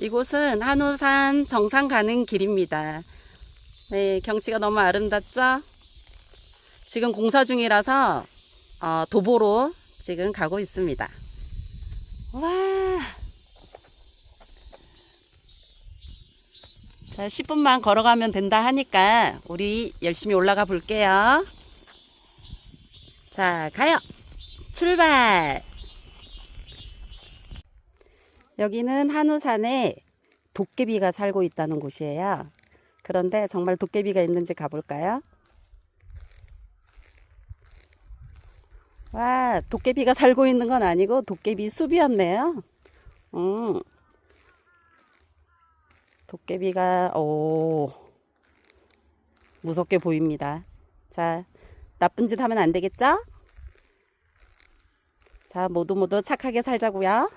이곳은 한우산 정상 가는 길입니다. 네, 경치가 너무 아름답죠? 지금 공사 중이라서 어, 도보로 지금 가고 있습니다. 와. 자, 10분만 걸어가면 된다 하니까 우리 열심히 올라가 볼게요. 자, 가요. 출발. 여기는 한우산에 도깨비가 살고 있다는 곳이에요. 그런데 정말 도깨비가 있는지 가볼까요? 와, 도깨비가 살고 있는 건 아니고 도깨비 숲이었네요. 음. 도깨비가, 오, 무섭게 보입니다. 자, 나쁜 짓 하면 안 되겠죠? 자, 모두 모두 착하게 살자고요.